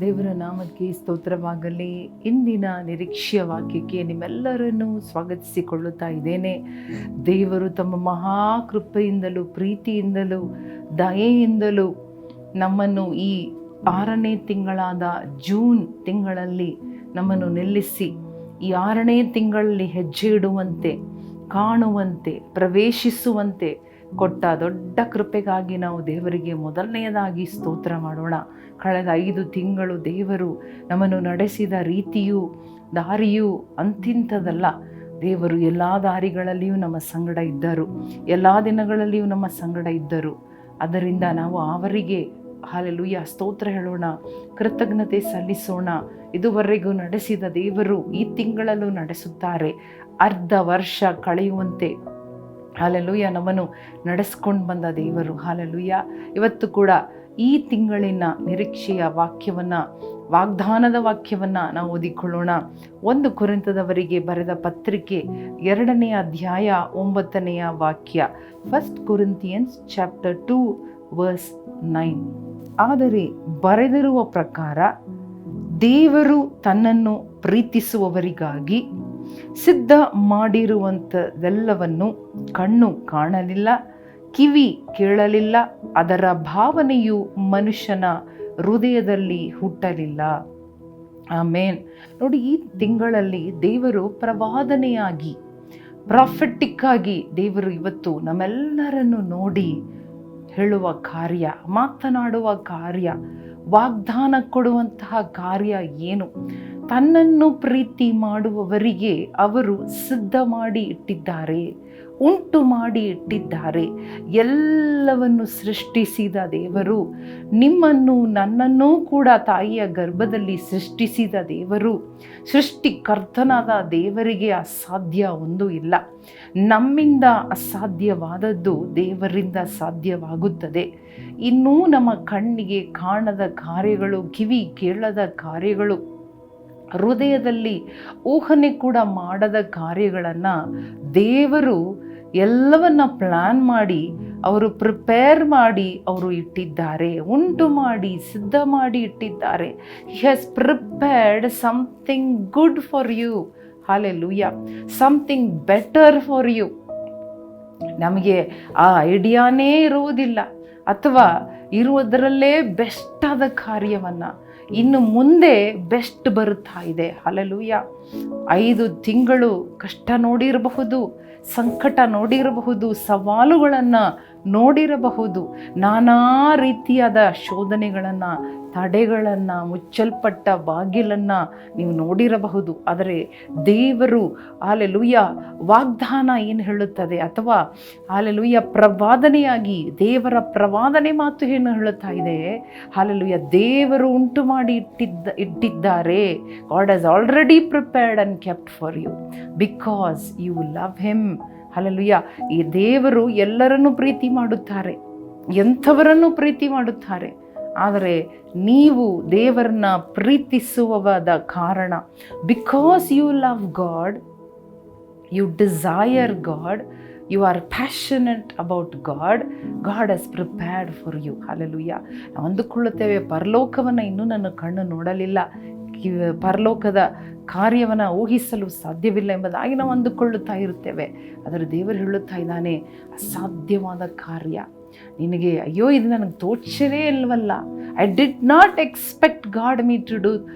ದೇವರ ನಾಮಕ್ಕೆ ಸ್ತೋತ್ರವಾಗಲಿ. ಇಂದಿನ ನಿರೀಕ್ಷೆಯ ವಾಕ್ಯಕ್ಕೆ ನಿಮ್ಮೆಲ್ಲರನ್ನು ಸ್ವಾಗತಿಸಿಕೊಳ್ಳುತ್ತಾ ಇದ್ದೇನೆ. ದೇವರು ತಮ್ಮ ಮಹಾಕೃಪೆಯಿಂದಲೂ ಪ್ರೀತಿಯಿಂದಲೂ ದಯೆಯಿಂದಲೂ ನಮ್ಮನ್ನು ಈ ಆರನೇ ತಿಂಗಳಾದ ಜೂನ್ ತಿಂಗಳಲ್ಲಿ ನಮ್ಮನ್ನು ನಿಲ್ಲಿಸಿ, ಈ ಆರನೇ ತಿಂಗಳಲ್ಲಿ ಹೆಜ್ಜೆ ಇಡುವಂತೆ, ಕಾಣುವಂತೆ, ಪ್ರವೇಶಿಸುವಂತೆ ಕೊಟ್ಟ ದೊಡ್ಡ ಕೃಪೆಗಾಗಿ ನಾವು ದೇವರಿಗೆ ಮೊದಲನೆಯದಾಗಿ ಸ್ತೋತ್ರ ಮಾಡೋಣ. ಕಳೆದ ಐದು ತಿಂಗಳು ದೇವರು ನಮ್ಮನ್ನು ನಡೆಸಿದ ರೀತಿಯು, ದಾರಿಯು ಅಂತಿಂತದಲ್ಲ ದೇವರು ಎಲ್ಲ ದಾರಿಗಳಲ್ಲಿಯೂ ನಮ್ಮ ಸಂಗಡ ಇದ್ದರು. ಎಲ್ಲ ದಿನಗಳಲ್ಲಿಯೂ ನಮ್ಮ ಸಂಗಡ ಇದ್ದರು. ಅದರಿಂದ ನಾವು ಅವರಿಗೆ ಹಾಲೆಲುಯ್ಯ ಸ್ತೋತ್ರ ಹೇಳೋಣ, ಕೃತಜ್ಞತೆ ಸಲ್ಲಿಸೋಣ. ಇದುವರೆಗೂ ನಡೆಸಿದ ದೇವರು ಈ ತಿಂಗಳಲ್ಲೂ ನಡೆಸುತ್ತಾರೆ. ಅರ್ಧ ವರ್ಷ ಕಳೆಯುವಂತೆ ಹಾಲೆಲುಯ್ಯ ನಮ್ಮನ್ನು ನಡೆಸ್ಕೊಂಡು ಬಂದ ದೇವರು. ಹಾಲೆಲುಯ್ಯ ಇವತ್ತು ಕೂಡ ಈ ತಿಂಗಳಿನ ನಿರೀಕ್ಷೆಯ ವಾಕ್ಯವನ್ನು, ವಾಗ್ದಾನದ ವಾಕ್ಯವನ್ನು ನಾವು ಓದಿಕೊಳ್ಳೋಣ. ಒಂದು ಕುರಿತದವರಿಗೆ ಬರೆದ ಪತ್ರಿಕೆ ಎರಡನೆಯ ಅಧ್ಯಾಯ ಒಂಬತ್ತನೆಯ ವಾಕ್ಯ. First Corinthians chapter two verse nine ಆದರೆ ಬರೆದಿರುವ ಪ್ರಕಾರ ದೇವರು ತನ್ನನ್ನು ಪ್ರೀತಿಸುವವರಿಗಾಗಿ ಸಿದ್ಧ ಮಾಡಿರುವಂಥದ್ದೆಲ್ಲವನ್ನು ಕಣ್ಣು ಕಾಣಲಿಲ್ಲ, ಕಿವಿ ಕೇಳಲಿಲ್ಲ, ಅದರ ಭಾವನೆಯು ಮನುಷ್ಯನ ಹೃದಯದಲ್ಲಿ ಹುಟ್ಟಲಿಲ್ಲ. ಆಮೇನ್. ನೋಡಿ, ಈ ತಿಂಗಳಲ್ಲಿ ದೇವರು ಪ್ರವಾದನೆಯಾಗಿ ಆಗಿ ದೇವರು ಇವತ್ತು ನಮ್ಮೆಲ್ಲರನ್ನು ನೋಡಿ ಹೇಳುವ ಕಾರ್ಯ, ಮಾತನಾಡುವ ಕಾರ್ಯ, ವಾಗ್ದಾನ ಕೊಡುವಂತಹ ಕಾರ್ಯ ಏನು? ತನ್ನನ್ನು ಪ್ರೀತಿ ಮಾಡುವವರಿಗೆ ಅವರು ಸಿದ್ಧ ಮಾಡಿ ಇಟ್ಟಿದ್ದಾರೆ, ಉಂಟು ಮಾಡಿ ಇಟ್ಟಿದ್ದಾರೆ. ಎಲ್ಲವನ್ನು ಸೃಷ್ಟಿಸಿದ ದೇವರು, ನಿಮ್ಮನ್ನು ನನ್ನನ್ನೂ ಕೂಡ ತಾಯಿಯ ಗರ್ಭದಲ್ಲಿ ಸೃಷ್ಟಿಸಿದ ದೇವರು, ಸೃಷ್ಟಿಕರ್ತನಾದ ದೇವರಿಗೆ ಅಸಾಧ್ಯ ಒಂದು ಇಲ್ಲ. ನಮ್ಮಿಂದ ಅಸಾಧ್ಯವಾದದ್ದು ದೇವರಿಂದ ಸಾಧ್ಯವಾಗುತ್ತದೆ. ಇನ್ನೂ ನಮ್ಮ ಕಣ್ಣಿಗೆ ಕಾಣದ ಕಾರ್ಯಗಳು, ಕಿವಿ ಕೇಳದ ಕಾರ್ಯಗಳು ಹೃದಯದಲ್ಲಿ ಊಹನೆ ಕೂಡ ಮಾಡದ ಕಾರ್ಯಗಳನ್ನು ದೇವರು ಎಲ್ಲವನ್ನ ಪ್ಲ್ಯಾನ್ ಮಾಡಿ, ಅವರು ಪ್ರಿಪೇರ್ ಮಾಡಿ ಅವರು ಇಟ್ಟಿದ್ದಾರೆ, ಉಂಟು ಮಾಡಿ, ಸಿದ್ಧ ಮಾಡಿ ಇಟ್ಟಿದ್ದಾರೆ. He has prepared something good for you hallelujah something better for you ನಮಗೆ ಆ ಐಡಿಯಾನೇ ಇರುವುದಿಲ್ಲ. ಅಥವಾ ಇರುವುದರಲ್ಲೇ ಬೆಸ್ಟಾದ ಕಾರ್ಯವನ್ನು. ಇನ್ನು ಮುಂದೆ ಬೆಸ್ಟ್ ಬರುತ್ತಾ ಇದೆ. ಅಲ್ಲಲೂಯ ಐದು ತಿಂಗಳು ಕಷ್ಟ ನೋಡಿರಬಹುದು, ಸಂಕಟ ನೋಡಿರಬಹುದು, ಸವಾಲುಗಳನ್ನು ನೋಡಿರಬಹುದು. ನಾನಾ ರೀತಿಯಾದ ಶೋಧನೆಗಳನ್ನು, ತಡೆಗಳನ್ನು, ಮುಚ್ಚಲ್ಪಟ್ಟ ಬಾಗಿಲನ್ನು ನೀವು ನೋಡಿರಬಹುದು. ಆದರೆ ದೇವರು ಆಲೆಲುಯ್ಯ ವಾಗ್ದಾನ ಏನು ಹೇಳುತ್ತದೆ ಅಥವಾ ಆಲೆಲುಯ್ಯ ಪ್ರವಾದನೆಯಾಗಿ ದೇವರ ಪ್ರವಾದನೆ ಮಾತು ಏನು ಹೇಳುತ್ತಾ ಇದೆ? ಹಾಲೆಲುಯ್ಯ ದೇವರು ಉಂಟು ಮಾಡಿ ಇಟ್ಟಿದ್ದ, ಇಟ್ಟಿದ್ದಾರೆ. God has already prepared and kept for you because you love him hallelujah ಈ ದೇವರು ಎಲ್ಲರನ್ನು ಪ್ರೀತಿ ಮಾಡುತ್ತಾರೆ, ಎಂಥವರನ್ನು ಪ್ರೀತಿ ಮಾಡುತ್ತಾರೆ. ಆದರೆ ನೀವು ದೇವರನ್ನ ಪ್ರೀತಿಸುವವಾದ ಕಾರಣ because you love God you desire God you are passionate about God God has prepared for you hallelujah ನಾವು ಅಂದುಕೊಳ್ಳುತ್ತೇವೆ ಪರಲೋಕವನ್ನು ಇನ್ನೂ ನನ್ನ ಕಣ್ಣು ನೋಡಲಿಲ್ಲ. ಪರಲೋಕದ ಕಾರ್ಯವನ್ನು ಊಹಿಸಲು ಸಾಧ್ಯವಿಲ್ಲ ಎಂಬುದಾಗಿ ನಾವು ಅಂದುಕೊಳ್ಳುತ್ತಾ ಇರುತ್ತೇವೆ. ಆದರೆ ದೇವರು ಹೇಳುತ್ತಾ ಇದ್ದಾನೆ, ಅಸಾಧ್ಯವಾದ ಕಾರ್ಯ. ನಿನಗೆ ಅಯ್ಯೋ, ಇದು ನನಗೆ ತೋಚರೇ ಇಲ್ವಲ್ಲ. I did not expect God me to do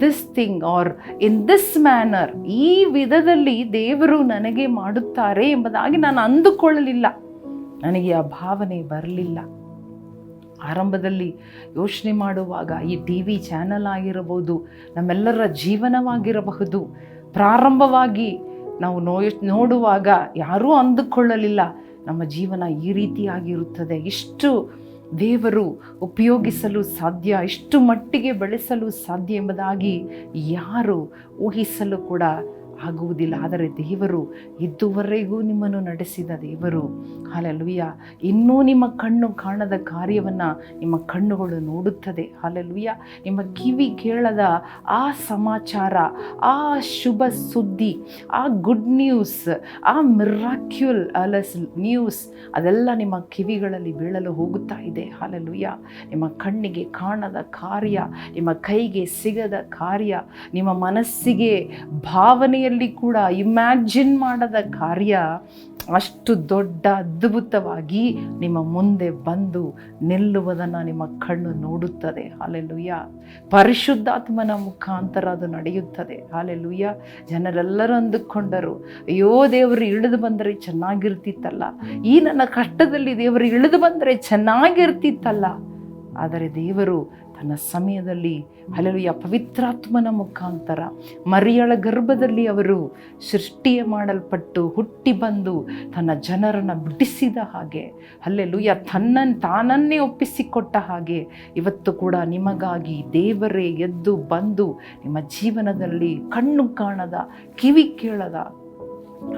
this thing or in this manner ಈ ವಿಧದಲ್ಲಿ ದೇವರು ನನಗೆ ಮಾಡುತ್ತಾರೆ ಎಂಬುದಾಗಿ ನಾನು ಅಂದುಕೊಳ್ಳಲಿಲ್ಲ. ನನಗೆ ಆ ಭಾವನೆ ಬರಲಿಲ್ಲ. ಆರಂಭದಲ್ಲಿ ಯೋಚನೆ ಮಾಡುವಾಗ ಈ ಟಿ ವಿ ಚಾನಲ್ ಆಗಿರಬಹುದು, ನಮ್ಮೆಲ್ಲರ ಜೀವನವಾಗಿರಬಹುದು. ಪ್ರಾರಂಭವಾಗಿ ನಾವು ನೋ ನೋಡುವಾಗ ಯಾರೂ ಅಂದುಕೊಳ್ಳಲಿಲ್ಲ ನಮ್ಮ ಜೀವನ ಈ ರೀತಿಯಾಗಿರುತ್ತದೆ ಇಷ್ಟು ದೇವರು ಉಪಯೋಗಿಸಲು ಸಾಧ್ಯ, ಇಷ್ಟು ಮಟ್ಟಿಗೆ ಬೆಳೆಸಲು ಸಾಧ್ಯ ಎಂಬುದಾಗಿ ಯಾರು ಊಹಿಸಲು ಕೂಡ ಆಗುವುದಿಲ್ಲ. ಆದರೆ ದೇವರು ಇದುವರೆಗೂ ನಿಮ್ಮನ್ನು ನಡೆಸಿದ ದೇವರು. ಹಾಲೆಲುಯ್ಯ. ಇನ್ನೂ ನಿಮ್ಮ ಕಣ್ಣು ಕಾಣದ ಕಾರ್ಯವನ್ನು ನಿಮ್ಮ ಕಣ್ಣುಗಳು ನೋಡುತ್ತದೆ. ಹಾಲೆಲುಯ್ಯ. ನಿಮ್ಮ ಕಿವಿ ಕೇಳದ ಆ ಸಮಾಚಾರ, ಆ ಶುಭ ಸುದ್ದಿ, ಆ ಗುಡ್ ನ್ಯೂಸ್ ಆ ಮಿರಾಕ್ಯುಲ್ ಅಲಸ್ ನ್ಯೂಸ್ ಅದೆಲ್ಲ ನಿಮ್ಮ ಕಿವಿಗಳಲ್ಲಿ ಬೀಳಲು ಹೋಗುತ್ತಾ ಇದೆ. ಹಾಲೆಲುಯ್ಯ. ನಿಮ್ಮ ಕಣ್ಣಿಗೆ ಕಾಣದ ಕಾರ್ಯ, ನಿಮ್ಮ ಕೈಗೆ ಸಿಗದ ಕಾರ್ಯ, ನಿಮ್ಮ ಮನಸ್ಸಿಗೆ ಭಾವನೆಯಲ್ಲಿ ಕೂಡ ಇಮ್ಯಾಜಿನ್ ಮಾಡದ ಕಾರ್ಯ ಅಷ್ಟು ದೊಡ್ಡ ಅದ್ಭುತವಾಗಿ ನಿಮ್ಮ ಮುಂದೆ ಬಂದು ನಿಲ್ಲುವುದನ್ನು ನಿಮ್ಮ ಕಣ್ಣು ನೋಡುತ್ತದೆ. ಹಾಲೆಲುಯ್ಯ. ಪರಿಶುದ್ಧಾತ್ಮನ ಮುಖಾಂತರ ಅದು ನಡೆಯುತ್ತದೆ. ಹಾಲೆಲುಯ್ಯ. ಜನರೆಲ್ಲರೂ ಅಂದುಕೊಂಡರು, ಅಯ್ಯೋ ದೇವರು ಇಳಿದು ಬಂದರೆ ಚೆನ್ನಾಗಿರ್ತಿತ್ತಲ್ಲ. ಈ ನನ್ನ ಕಷ್ಟದಲ್ಲಿ ದೇವರು ಇಳಿದು ಬಂದರೆ ಚೆನ್ನಾಗಿರ್ತಿತ್ತಲ್ಲ. ಆದರೆ ದೇವರು ತನ್ನ ಸಮಯದಲ್ಲಿ ಹಲವೆಯ ಪವಿತ್ರಾತ್ಮನ ಮುಖಾಂತರ, ಮರಿಯಳ ಗರ್ಭದಲ್ಲಿ ಅವರು ಸೃಷ್ಟಿಯ ಮಾಡಲ್ಪಟ್ಟು ಹುಟ್ಟಿ ಬಂದು ತನ್ನ ಜನರನ್ನು ಬಿಡಿಸಿದ ಹಾಗೆ ಅಲ್ಲೆಲ್ಲೂಯ ತನ್ನನ್ನು ತಾನನ್ನೇ ಒಪ್ಪಿಸಿಕೊಟ್ಟ ಹಾಗೆ, ಇವತ್ತು ಕೂಡ ನಿಮಗಾಗಿ ದೇವರೇ ಎದ್ದು ಬಂದು ನಿಮ್ಮ ಜೀವನದಲ್ಲಿ ಕಣ್ಣು ಕಾಣದ, ಕಿವಿ ಕೇಳದ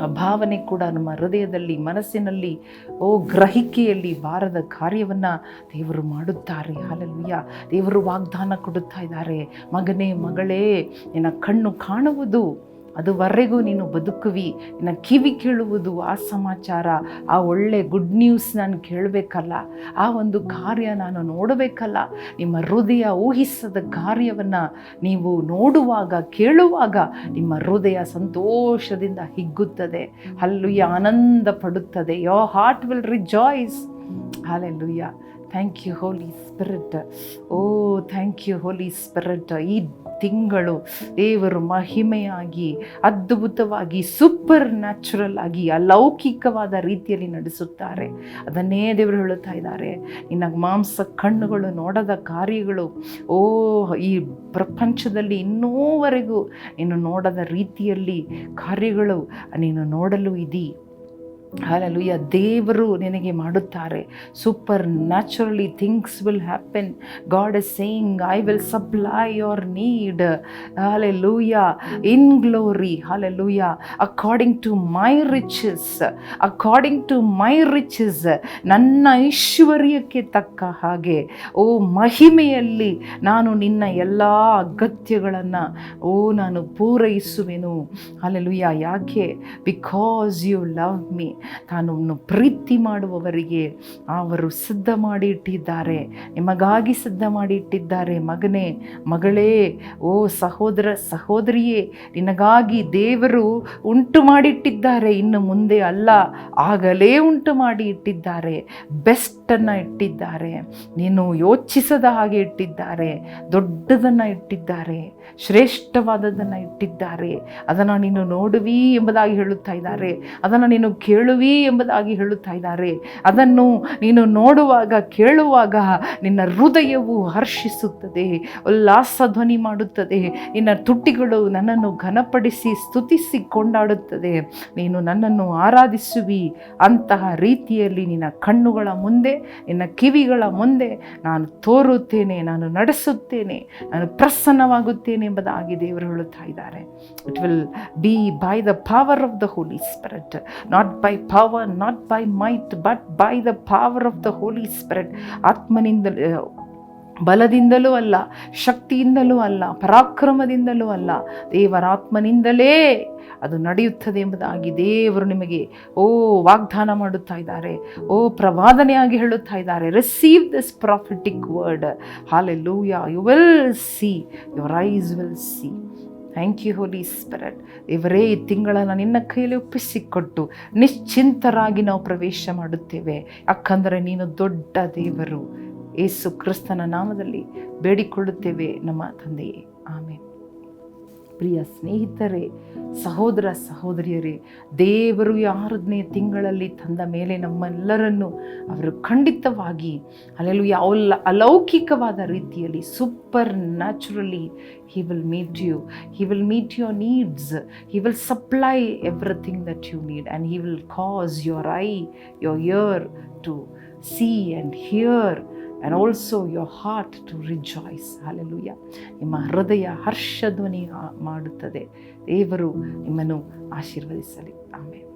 ಆ ಭಾವನೆ ಕೂಡ ನಮ್ಮ ಹೃದಯದಲ್ಲಿ, ಮನಸ್ಸಿನಲ್ಲಿ, ಓ ಗ್ರಹಿಕೆಯಲ್ಲಿ ಬಾರದ ಕಾರ್ಯವನ್ನು ದೇವರು ಮಾಡುತ್ತಾರೆ. ಹಾಲಲ್ವಿಯ ದೇವರು ವಾಗ್ದಾನ ಕೊಡುತ್ತಾ ಇದ್ದಾರೆ. ಮಗನೇ, ಮಗಳೇ, ನಿನ್ನ ಕಣ್ಣು ಕಾಣುವುದು ಅದುವರೆಗೂ ನೀನು ಬದುಕುವಿ. ನಾನು ಕಿವಿ ಕೇಳುವುದು ಆ ಸಮಾಚಾರ, ಆ ಒಳ್ಳೆ ಗುಡ್ ನ್ಯೂಸ್ ನಾನು ಕೇಳಬೇಕಲ್ಲ, ಆ ಒಂದು ಕಾರ್ಯ ನಾನು ನೋಡಬೇಕಲ್ಲ, ನಿಮ್ಮ ಹೃದಯ ಊಹಿಸದ ಕಾರ್ಯವನ್ನು ನೀವು ನೋಡುವಾಗ, ಕೇಳುವಾಗ ನಿಮ್ಮ ಹೃದಯ ಸಂತೋಷದಿಂದ ಹಿಗ್ಗುತ್ತದೆ. ಅಲ್ಲುಯ್ಯ ಆನಂದ ಪಡುತ್ತದೆ. Your heart will rejoice hallelujah thank you Holy Spirit oh thank you Holy Spirit ಈ ತಿಂಗಳು ದೇವರು ಮಹಿಮೆಯಾಗಿ, ಅದ್ಭುತವಾಗಿ ಸೂಪರ್ ನ್ಯಾಚುರಲ್ ಆಗಿ, ಅಲೌಕಿಕವಾದ ರೀತಿಯಲ್ಲಿ ನಡೆಸುತ್ತಾರೆ. ಅದನ್ನೇ ದೇವರು ಹೇಳುತ್ತಾ ಇದ್ದಾರೆ. ಇನ್ನು ಮಾಂಸ ಕಣ್ಣುಗಳು ನೋಡದ ಕಾರ್ಯಗಳು, ಓ, ಈ ಪ್ರಪಂಚದಲ್ಲಿ ಇನ್ನೂವರೆಗೂ ನೀನು ನೋಡದ ರೀತಿಯಲ್ಲಿ ಕಾರ್ಯಗಳು ನೀನು ನೋಡಲು ಇದೀ. ಹಾಲಲುಯ್ಯ ದೇವರು ನಿನಗೆ ಮಾಡುತ್ತಾರೆ. Supernaturally things will happen God is saying I will supply your need hallelujah in glory hallelujah according to my riches according to my riches ನನ್ನ ಐಶ್ವರ್ಯಕ್ಕೆ ತಕ್ಕ ಹಾಗೆ. ಓ ಮಹಿಮೆಯಲ್ಲಿ ನಾನು ನಿನ್ನ ಎಲ್ಲ ಅಗತ್ಯಗಳನ್ನು, ಓ ನಾನು ಪೂರೈಸುವೆನು. ಹಾಲೆಲುಯ್ಯ ಯಾಕೆ? ಬಿಕಾಸ್ ಯು ಲವ್ ಮೀ ತಾನನ್ನು ಪ್ರೀತಿ ಮಾಡುವವರಿಗೆ ಅವರು ಸಿದ್ಧ ಮಾಡಿ ಇಟ್ಟಿದ್ದಾರೆ ನಿಮಗಾಗಿ ಸಿದ್ಧ ಮಾಡಿ ಇಟ್ಟಿದ್ದಾರೆ ಮಗನೇ, ಮಗಳೇ, ಓ ಸಹೋದರ, ಸಹೋದರಿಯೇ, ನಿನಗಾಗಿ ದೇವರು ಉಂಟು ಮಾಡಿಟ್ಟಿದ್ದಾರೆ. ಇನ್ನು ಮುಂದೆ ಅಲ್ಲ, ಆಗಲೇ ಉಂಟು ಮಾಡಿ ಇಟ್ಟಿದ್ದಾರೆ ಬೆಸ್ಟನ್ನು ಇಟ್ಟಿದ್ದಾರೆ. ನೀನು ಯೋಚಿಸದ ಹಾಗೆ ಇಟ್ಟಿದ್ದಾರೆ. ದೊಡ್ಡದನ್ನು ಇಟ್ಟಿದ್ದಾರೆ. ಶ್ರೇಷ್ಠವಾದದನ್ನು ಇಟ್ಟಿದ್ದಾರೆ. ಅದನ್ನು ನೀನು ನೋಡುವಿ ಎಂಬುದಾಗಿ ಹೇಳುತ್ತಾ ಇದ್ದಾರೆ. ಅದನ್ನು ನೀನು ಕೇಳುವಿ ಎಂಬುದಾಗಿ ಹೇಳುತ್ತಾ ಇದ್ದಾರೆ. ಅದನ್ನು ನೀನು ನೋಡುವಾಗ, ಕೇಳುವಾಗ ನಿನ್ನ ಹೃದಯವು ಹರ್ಷಿಸುತ್ತದೆ ಉಲ್ಲಾಸ ಧ್ವನಿ ಮಾಡುತ್ತದೆ, ನಿನ್ನ ತುಟ್ಟಿಗಳು ನನ್ನನ್ನು ಘನಪಡಿಸಿ ಸ್ತುತಿಸಿ ಕೊಂಡಾಡುತ್ತದೆ. ನೀನು ನನ್ನನ್ನು ಆರಾಧಿಸುವಿ. ಅಂತಹ ರೀತಿಯಲ್ಲಿ ನಿನ್ನ ಕಣ್ಣುಗಳ ಮುಂದೆ, ನಿನ್ನ ಕಿವಿಗಳ ಮುಂದೆ ನಾನು ತೋರುತ್ತೇನೆ, ನಾನು ನಡೆಸುತ್ತೇನೆ, ನಾನು ಪ್ರಸನ್ನವಾಗುತ್ತೇನೆ ಎಂಬುದಾಗಿ ದೇವರು ಹೇಳುತ್ತಾ ಇದ್ದಾರೆ. It will be by the power of the Holy Spirit not by power not by might but by the power of the Holy Spirit ಆತ್ಮನಿಂದ ಬಲದಿಂದಲೂ ಅಲ್ಲ, ಶಕ್ತಿಯಿಂದಲೂ ಅಲ್ಲ, ಪರಾಕ್ರಮದಿಂದಲೂ ಅಲ್ಲ. ದೇವರಾತ್ಮನಿಂದಲೇ ಅದು ನಡೆಯುತ್ತದೆ ಎಂಬುದಾಗಿ ದೇವರು ನಿಮಗೆ, ಓ, ವಾಗ್ದಾನ ಮಾಡುತ್ತಾ ಇದ್ದಾರೆ. ಓ ಪ್ರವಾದನೆಯಾಗಿ ಹೇಳುತ್ತಾ ಇದ್ದಾರೆ. Receive this prophetic word hallelujah you will see your eyes will see thank you Holy Spirit ಇವರೇ ಈ ತಿಂಗಳನ್ನು ನಿನ್ನ ಕೈಯಲ್ಲಿ ಒಪ್ಪಿಸಿಕೊಟ್ಟು ನಿಶ್ಚಿಂತರಾಗಿ ನಾವು ಪ್ರವೇಶ ಮಾಡುತ್ತೇವೆ. ಯಾಕಂದರೆ ನೀನು ದೊಡ್ಡ ದೇವರು. ಏಸು ಕ್ರಿಸ್ತನ ನಾಮದಲ್ಲಿ ಬೇಡಿಕೊಳ್ಳುತ್ತೇವೆ ನಮ್ಮ ತಂದೆಯೇ. ಆಮೇಲೆ ಪ್ರಿಯ ಸ್ನೇಹಿತರೇ, ಸಹೋದರ ಸಹೋದರಿಯರೇ, ದೇವರು ಯಾರದನೇ ತಿಂಗಳಲ್ಲಿ ತಂದ ಮೇಲೆ ನಮ್ಮೆಲ್ಲರನ್ನು ಅವರು ಖಂಡಿತವಾಗಿ ಅಲ್ಲೆಲ್ಲೂ ಯಾವ ಅಲೌಕಿಕವಾದ ರೀತಿಯಲ್ಲಿ supernaturally he will meet you he will meet your needs he will supply everything that you need and he will cause your eye your ear to see and hear and also your heart to rejoice hallelujah ನಿಮ್ಮ ಹೃದಯ ಹರ್ಷಧ್ವನಿ ಮಾಡುತ್ತದೆ. ದೇವರು ನಿಮ್ಮನ್ನು ಆಶೀರ್ವದಿಸಲಿ. ಆಮೇಲೆ